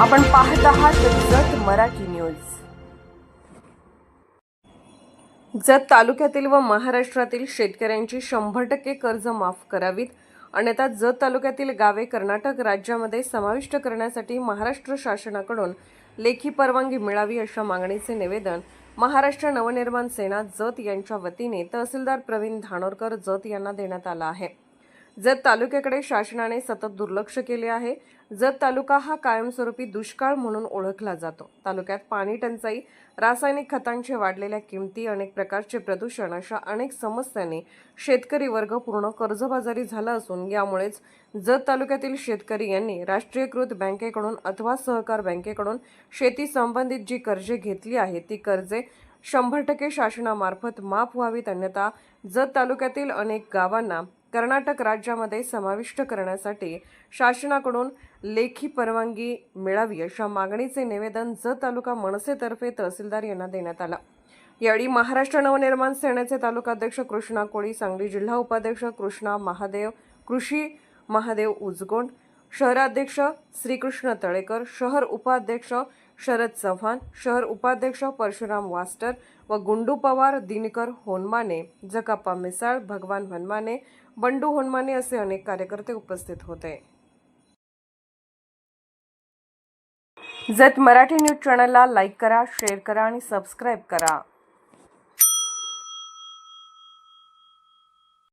आपण पाहत आहात जत मराठी न्यूज. जत तालुक्यातील व महाराष्ट्रातील शेतकऱ्यांची शंभर टक्के कर्ज माफ करावीत. अन्यथा जत तालुक्यातील गावे कर्नाटक राज्यामध्ये समाविष्ट करण्यासाठी महाराष्ट्र शासनाकडून लेखी परवानगी मिळावी अशा मागणीचे निवेदन महाराष्ट्र नवनिर्माण सेना जत यांच्या वतीने तहसीलदार प्रवीण धानोरकर जत यांना देण्यात आलं आहे. जत तालुक्याकडे शासनाने सतत दुर्लक्ष केले आहे. जत तालुका हा कायमस्वरूपी दुष्काळ म्हणून ओळखला जातो. तालुक्यात पाणी टंचाई रासायनिक खतांचे वाढलेल्या किमती अनेक प्रकारचे प्रदूषण अशा अनेक समस्यांनी शेतकरी वर्ग पूर्ण कर्जबाजारी झाला असून यामुळेच जत तालुक्यातील शेतकरी यांनी राष्ट्रीयकृत बँकेकडून अथवा सहकार बँकेकडून शेती संबंधित जी कर्जे घेतली आहेत ती कर्जे शंभर टक्के शासनामार्फत माफ व्हावीत अन्यथा जत तालुक्यातील अनेक गावांना कर्नाटक राज्यामध्ये समाविष्ट करण्यासाठी शासनाकडून लेखी परवानगी मिळावी अशा मागणीचे निवेदन जत तालुका मनसेतर्फे तहसीलदार यांना देण्यात आलं. यावेळी महाराष्ट्र नवनिर्माण सेनेचे तालुकाध्यक्ष कृष्णा कोळी सांगली जिल्हा उपाध्यक्ष कृष्णा महादेव कृषी महादेव उजगोंड शहराध्यक्ष श्रीकृष्ण तळेकर शहर उपाध्यक्ष शरद चव्हाण शहर उपाध्यक्ष परशुराम वास्टर व गुंडू पवार दिनकर होनमाने जकाप्पा मिसाळ भगवान हनमाने बंडू होनमाने असे अनेक कार्यकर्ते उपस्थित होते. जत मराठी न्यूज चॅनलला लाईक करा शेअर करा आणि सबस्क्राईब करा.